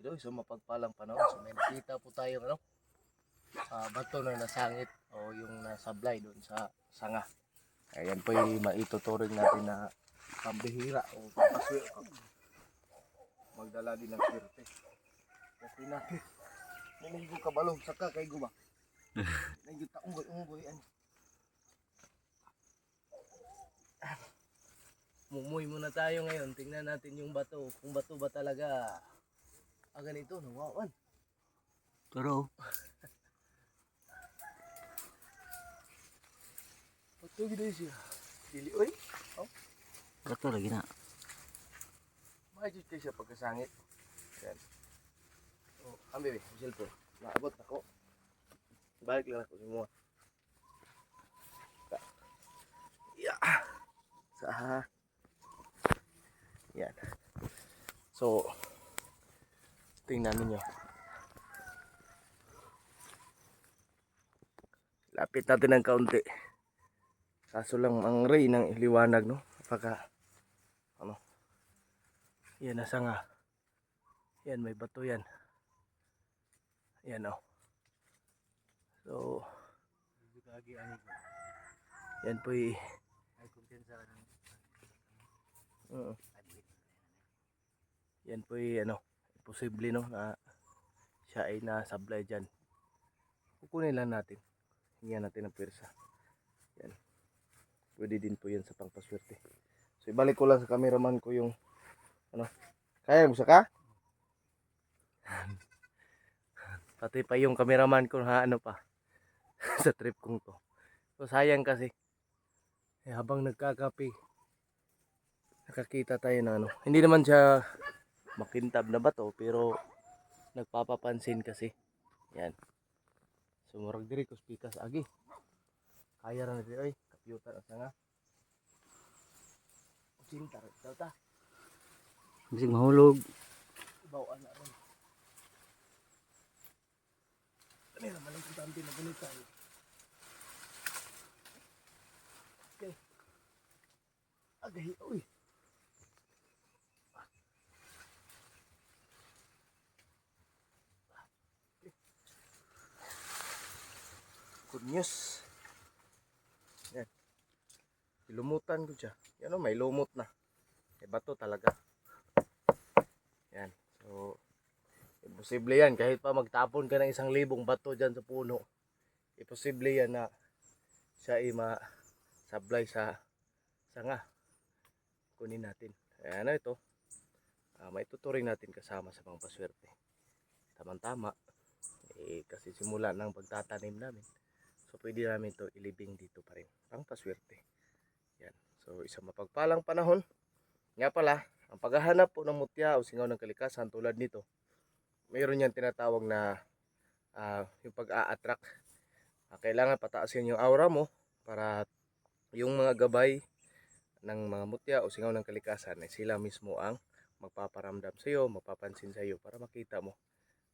Ito, isang mapagpalang panahon. So may nakita po tayo ano, ah, bato na nasangit o yung nasablay doon sa sanga. Ayan po yung maituturing natin na pambihira o papaswir. Magdala din ng swerte. Kasi natin, nanigo ka balong saka kay guba. Nanigo ta unggoy unggoy ano. Mumuy muna tayo ngayon. Tingnan natin yung bato. Kung bato ba talaga ah, ganito, nawawan. Pero, Bato gito siya. Dili, oy. gato lagi na. Mahajud kayo siya pagkasangit. Yan. Oh, ambi, be, cellphone. Naabot ako. Balik lang ako semua. Ya. Sa Yan. So, tingnan ninyo. Lapit natin ng kaunti. Kaso lang ang ray ng liwanag, no? Pagka, ano, yan nasa nga. Yan, may bato yan. Yan, oh. So, yan po y... Oo. Yan po y, ano, posible no na siya ay nasablay dyan. Kukunin lang natin. Hingan natin ng pwersa. Yan. Pwede din po yan sa pangpaswerte. So ibalik ko lang sa cameraman ko yung ano. Kaya mo ka? Pati pa yung cameraman ko ha ano pa sa trip kong to. So sayang kasi eh, habang nagkakape nakakita tayo ng ano. Hindi naman siya makintab na bato pero nagpapapansin kasi. Yan. So murag diri ko pikas agi. Kaya ra na diri oy, computer at nga. Cinta ra daw ta. Bising mahulog. Bawaan na ron. Ano yung naman ang importante na ganito. Okay. Agay, uy. Good news. Yan. Ilumutan ko siya. Yan o, may lumot na. May bato talaga. Yan. So, imposible yan. Kahit pa magtapon ka ng isang libong bato dyan sa puno, imposible yan na siya ay ma-sablay sa sanga. Kunin natin. Ayan na ito. Uh, maituturing natin kasama sa mga paswerte. Tama-tama. Eh, kasi simula ng pagtatanim namin. So, pwede namin to ilibing dito pa rin. Pang paswerte. Yan. So, isang mapagpalang panahon. Nga pala, ang paghahanap po ng mutya o singaw ng kalikasan tulad nito, mayroon yan tinatawag na ah, yung pag-a-attract. Ah, kailangan pataasin yung aura mo para yung mga gabay ng mga mutya o singaw ng kalikasan ay sila mismo ang magpaparamdam sa iyo, mapapansin sa iyo para makita mo.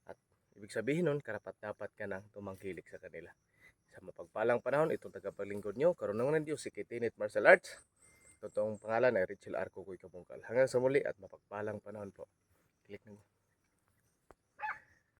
At ibig sabihin nun, karapat dapat ka nang tumangkilik sa kanila. Sa mapagpalang panahon, itong tagapaglingkod nyo, karunungan ng Diyos, si Kitinit Martial Arts. Totoong pangalan ay Richel Arco Kuy Kabungkal. Hanggang sa muli at mapagpalang panahon po. Click na